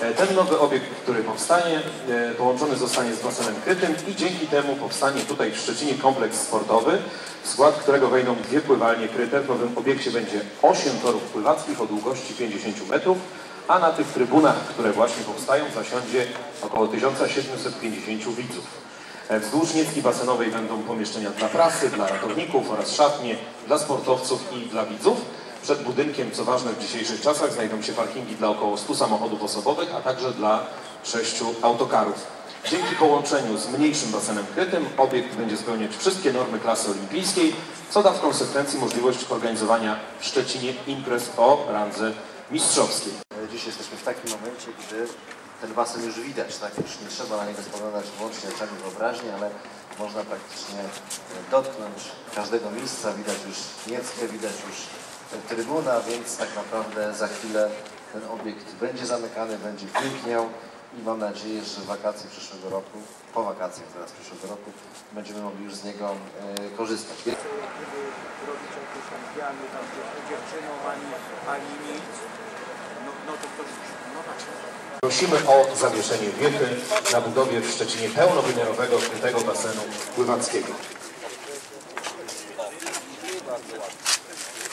E, Ten nowy obiekt, który powstanie, e, połączony zostanie z basenem krytym i dzięki temu powstanie tutaj w Szczecinie kompleks sportowy, w skład którego wejdą dwie pływalnie kryte. W nowym obiekcie będzie 8 torów pływackich o długości 50 metrów, a na tych trybunach, które właśnie powstają, zasiądzie około 1750 widzów. E, Wzdłuż niecki basenowej będą pomieszczenia dla prasy, dla ratowników oraz szatnie dla sportowców i dla widzów. Przed budynkiem, co ważne w dzisiejszych czasach, znajdą się parkingi dla około 100 samochodów osobowych, a także dla 6 autokarów. Dzięki połączeniu z mniejszym basenem krytym obiekt będzie spełniać wszystkie normy klasy olimpijskiej, co da w konsekwencji możliwość organizowania w Szczecinie imprez o randze mistrzowskiej. Dziś jesteśmy w takim momencie, gdy ten basen już widać, tak? Już nie trzeba na niego spoglądać wyłącznie oczami wyobraźni, ale można praktycznie dotknąć każdego miejsca. Widać już Nieckę, widać już trybuna, więc tak naprawdę za chwilę ten obiekt będzie zamykany, będzie piękniał i mam nadzieję, że w wakacje przyszłego roku, po wakacjach teraz przyszłego roku, będziemy mogli już z niego e, korzystać. robić jakieś tam piany tam dziewczyną, ani, ani nic, no, no to ktoś, no tak. Prosimy o zawieszenie wiety na budowie w Szczecinie pełnowymiarowego krytego basenu pływackiego.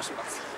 をします。